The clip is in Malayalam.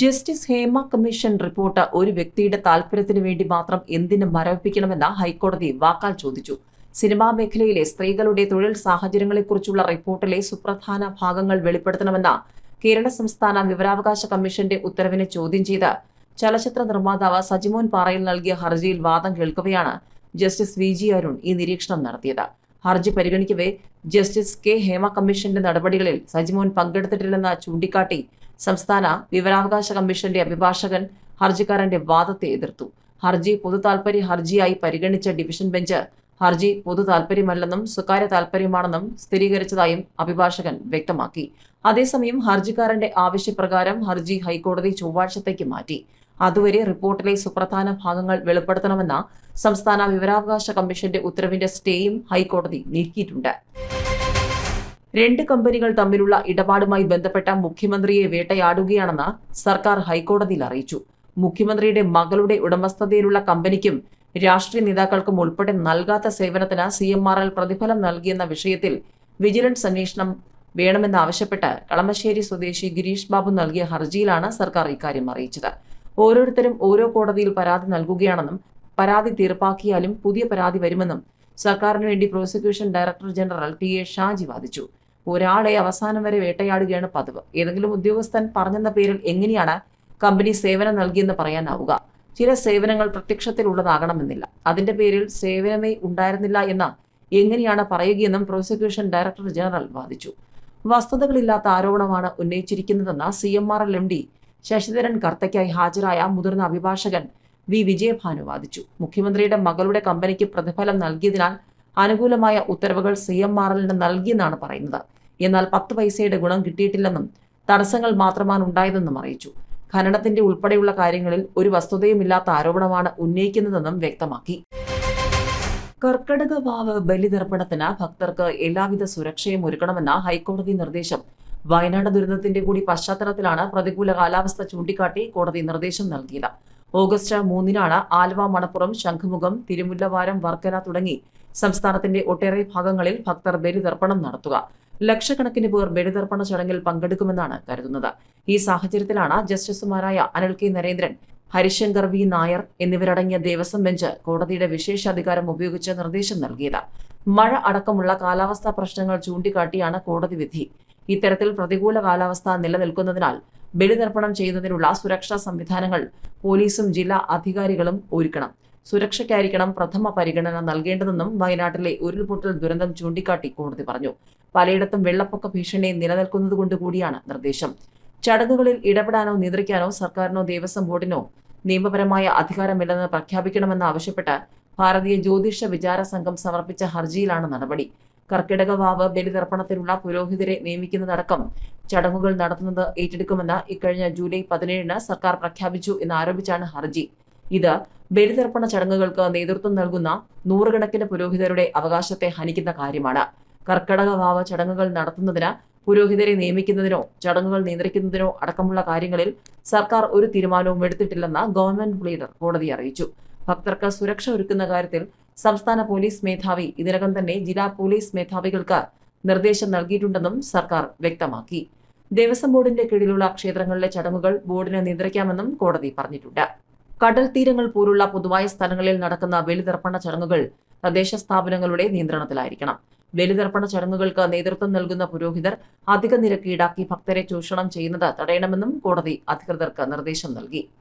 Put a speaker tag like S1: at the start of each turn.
S1: ജസ്റ്റിസ് ഹേമ കമ്മീഷൻ റിപ്പോർട്ട് ഒരു വ്യക്തിയുടെ താൽപര്യത്തിനു വേണ്ടി മാത്രം എന്തിന് മരവിപ്പിക്കണമെന്ന് ഹൈക്കോടതി വാക്കാൽ ചോദിച്ചു. സിനിമാ മേഖലയിലെ സ്ത്രീകളുടെ തൊഴിൽ സാഹചര്യങ്ങളെക്കുറിച്ചുള്ള റിപ്പോർട്ടിലെ സുപ്രധാന ഭാഗങ്ങൾ വെളിപ്പെടുത്തണമെന്ന കേരള സംസ്ഥാന വിവരാവകാശ കമ്മീഷന്റെ ഉത്തരവിനെ ചോദ്യം ചെയ്ത് ചലച്ചിത്ര നിർമ്മാതാവ് സജിമോൻ പാറയിൽ നൽകിയ ഹർജിയിൽ വാദം കേൾക്കവെയാണ് ജസ്റ്റിസ് വി ജി അരുൺ ഈ നിരീക്ഷണം നടത്തിയത്. ഹർജി പരിഗണിക്കവേ ജസ്റ്റിസ് കെ ഹേമ കമ്മീഷന്റെ നടപടികളിൽ സജിമോൻ പങ്കെടുത്തിട്ടില്ലെന്ന് ചൂണ്ടിക്കാട്ടി സംസ്ഥാന വിവരാവകാശ കമ്മീഷന്റെ അഭിഭാഷകൻ ഹർജിക്കാരന്റെ വാദത്തെ എതിർത്തു. ഹർജി പൊതു താൽപര്യ ഹർജിയായി പരിഗണിച്ച ഡിവിഷൻ ബെഞ്ച് ഹർജി പൊതു താൽപര്യമല്ലെന്നും സ്വകാര്യ താൽപര്യമാണെന്നും സ്ഥിരീകരിച്ചതായും അഭിഭാഷകൻ വ്യക്തമാക്കി. അതേസമയം ഹർജിക്കാരന്റെ ആവശ്യപ്രകാരം ഹർജി ഹൈക്കോടതി ചൊവ്വാഴ്ചത്തേക്ക് മാറ്റി. അതുവരെ റിപ്പോർട്ടിലെ സുപ്രധാന ഭാഗങ്ങൾ വെളിപ്പെടുത്തണമെന്ന സംസ്ഥാന വിവരാവകാശ കമ്മീഷന്റെ ഉത്തരവിന്റെ സ്റ്റേയും ഹൈക്കോടതി നീക്കിയിട്ടുണ്ട്. രണ്ട് കമ്പനികൾ തമ്മിലുള്ള ഇടപാടുമായി ബന്ധപ്പെട്ട മുഖ്യമന്ത്രിയെ വേട്ടയാടുകയാണെന്ന് സർക്കാർ ഹൈക്കോടതിയിൽ അറിയിച്ചു. മുഖ്യമന്ത്രിയുടെ മകളുടെ ഉടമസ്ഥതയിലുള്ള കമ്പനിക്കും രാഷ്ട്രീയ നേതാക്കൾക്കും ഉൾപ്പെടെ നൽകാത്ത സേവനത്തിന് സി എം ആർ എൽ പ്രതിഫലം നൽകിയെന്ന വിഷയത്തിൽ വിജിലൻസ് അന്വേഷണം വേണമെന്നാവശ്യപ്പെട്ട് കളമശ്ശേരി സ്വദേശി ഗിരീഷ് ബാബു നൽകിയ ഹർജിയിലാണ് സർക്കാർ ഇക്കാര്യം അറിയിച്ചത്. ഓരോരുത്തരും ഓരോ കോടതിയിൽ പരാതി നൽകുകയാണെന്നും പരാതി തീർപ്പാക്കിയാലും പുതിയ പരാതി വരുമെന്നും സർക്കാരിന് വേണ്ടി prosecution director general T A Shaji വാദിച്ചു. ഒരാളെ അവസാനം വരെ വേട്ടയാടുകയാണ് പതിവ്. ഏതെങ്കിലും ഉദ്യോഗസ്ഥൻ പറഞ്ഞെന്ന പേരിൽ എങ്ങനെയാണ് കമ്പനി സേവനം നൽകിയെന്ന് പറയാനാവുക? ചില സേവനങ്ങൾ പ്രത്യക്ഷത്തിലുള്ളതാകണമെന്നില്ല. അതിന്റെ പേരിൽ സേവനമേ ഉണ്ടായിരുന്നില്ല എന്ന എങ്ങനെയാണ് പറയുകയെന്നും പ്രോസിക്യൂഷൻ ഡയറക്ടർ ജനറൽ വാദിച്ചു. വസ്തുതകളില്ലാത്ത ആരോപണമാണ് ഉന്നയിച്ചിരിക്കുന്നതെന്ന് C M R L M D Sasidharan കർത്തയ്ക്കായി ഹാജരായ മുതിർന്ന അഭിഭാഷകൻ വി. വിജയഭാനു വാദിച്ചു. മുഖ്യമന്ത്രിയുടെ മകളുടെ കമ്പനിക്ക് പ്രതിഫലം നൽകിയതിനാൽ അനുകൂലമായ ഉത്തരവുകൾ സി എം ആർ എല്ലിന് നൽകിയെന്നാണ് പറയുന്നത്. എന്നാൽ പത്ത് പൈസയുടെ ഗുണം കിട്ടിയിട്ടില്ലെന്നും തടസ്സങ്ങൾ മാത്രമാണ് ഉണ്ടായതെന്നും അറിയിച്ചു. ഖനനത്തിന്റെ ഉൾപ്പെടെയുള്ള കാര്യങ്ങളിൽ ഒരു വസ്തുതയുമില്ലാത്ത ആരോപണമാണ് ഉന്നയിക്കുന്നതെന്നും വ്യക്തമാക്കി. കർക്കടക വാവ് ബലിതർപ്പണത്തിന് ഭക്തർക്ക് എല്ലാവിധ സുരക്ഷയും ഒരുക്കണമെന്ന ഹൈക്കോടതി നിർദ്ദേശം. വയനാട് ദുരന്തത്തിന്റെ കൂടി പശ്ചാത്തലത്തിലാണ് പ്രതികൂല കാലാവസ്ഥ ചൂണ്ടിക്കാട്ടി കോടതി നിർദ്ദേശം നൽകിയത്. ഓഗസ്റ്റ് മൂന്നിനാണ് ആലുവ മണപ്പുറം ശംഖുമുഖം തിരുമുല്ലവാരം വർക്കല തുടങ്ങി സംസ്ഥാനത്തിന്റെ ഒട്ടേറെ ഭാഗങ്ങളിൽ ഭക്തർ ബലിതർപ്പണം നടത്തുക. ലക്ഷക്കണക്കിന് പേർ ബലിതർപ്പണ ചടങ്ങിൽ പങ്കെടുക്കുമെന്നാണ് കരുതുന്നത്. ഈ സാഹചര്യത്തിലാണ് ജസ്റ്റിസുമാരായ അനിൽ കെ നരേന്ദ്രൻ ഹരിശങ്കർ വി നായർ എന്നിവരടങ്ങിയ ദേവസ്വം ബെഞ്ച് കോടതിയുടെ വിശേഷാധികാരം ഉപയോഗിച്ച് നിർദ്ദേശം നൽകിയത്. മഴ അടക്കമുള്ള കാലാവസ്ഥാ പ്രശ്നങ്ങൾ ചൂണ്ടിക്കാട്ടിയാണ് കോടതി വിധി. ഇത്തരത്തിൽ പ്രതികൂല കാലാവസ്ഥ നിലനിൽക്കുന്നതിനാൽ ബലിതർപ്പണം ചെയ്യുന്നതിനുള്ള സുരക്ഷാ സംവിധാനങ്ങൾ പോലീസും ജില്ലാ അധികാരികളും ഒരുക്കണം. സുരക്ഷയ്ക്കായിരിക്കണം പ്രഥമ പരിഗണന നൽകേണ്ടതെന്നും വയനാട്ടിലെ ഉരുൾപൊട്ടൽ ദുരന്തം ചൂണ്ടിക്കാട്ടി കോടതി പറഞ്ഞു. പലയിടത്തും വെള്ളപ്പൊക്ക ഭീഷണി നിലനിൽക്കുന്നതുകൊണ്ട് കൂടിയാണ് നിർദ്ദേശം. ചടങ്ങുകളിൽ ഇടപെടാനോ നിയന്ത്രിക്കാനോ സർക്കാരിനോ ദേവസ്വം ബോർഡിനോ നിയമപരമായ അധികാരമില്ലെന്ന് പ്രഖ്യാപിക്കണമെന്ന് ആവശ്യപ്പെട്ട് ഭാരതീയ ജ്യോതിഷ വിചാര സംഘം സമർപ്പിച്ച ഹർജിയിലാണ് നടപടി. കർക്കിടക വാവ് ബലിതർപ്പണത്തിനുള്ള പുരോഹിതരെ നിയമിക്കുന്നതടക്കം ചടങ്ങുകൾ നടത്തുന്നത് ഏറ്റെടുക്കുമെന്ന് ഇക്കഴിഞ്ഞ ജൂലൈ പതിനേഴിന് സർക്കാർ പ്രഖ്യാപിച്ചു എന്നാരോപിച്ചാണ് ഹർജി. ഇത് ബലിതർപ്പണ ചടങ്ങുകൾക്ക് നേതൃത്വം നൽകുന്ന നൂറുകണക്കിന് പുരോഹിതരുടെ അവകാശത്തെ ഹനിക്കുന്ന കാര്യമാണ്. കർക്കടക ഭാവ ചടങ്ങുകൾ നടത്തുന്നതിന് പുരോഹിതരെ നിയമിക്കുന്നതിനോ ചടങ്ങുകൾ നിയന്ത്രിക്കുന്നതിനോ അടക്കമുള്ള കാര്യങ്ങളിൽ സർക്കാർ ഒരു തീരുമാനവും എടുത്തിട്ടില്ലെന്ന് ഗവൺമെന്റ് ലീഡർ കോടതി അറിയിച്ചു. ഭക്തർക്ക് സുരക്ഷ ഒരുക്കുന്ന കാര്യത്തിൽ സംസ്ഥാന പോലീസ് മേധാവി ഇതിനകം തന്നെ ജില്ലാ പോലീസ് മേധാവികൾക്ക് നിർദ്ദേശം നൽകിയിട്ടുണ്ടെന്നും സർക്കാർ വ്യക്തമാക്കി. ദേവസ്വം ബോർഡിന്റെ കീഴിലുള്ള ക്ഷേത്രങ്ങളിലെ ചടങ്ങുകൾ ബോർഡിന് നിയന്ത്രിക്കാമെന്നും കോടതി പറഞ്ഞിട്ടുണ്ട്. കടൽ തീരങ്ങൾ പോലുള്ള പൊതുവായ സ്ഥലങ്ങളിൽ നടക്കുന്ന ബലിതർപ്പണ ചടങ്ങുകൾ തദ്ദേശ സ്ഥാപനങ്ങളുടെ നിയന്ത്രണത്തിലായിരിക്കണം. ബലിതർപ്പണ ചടങ്ങുകൾക്ക് നേതൃത്വം നൽകുന്ന പുരോഹിതർ അധിക നിരക്ക് ഈടാക്കി ഭക്തരെ ചൂഷണം ചെയ്യുന്നത് തടയണമെന്നും കോടതി അധികൃതർക്ക് നിർദ്ദേശം നൽകി.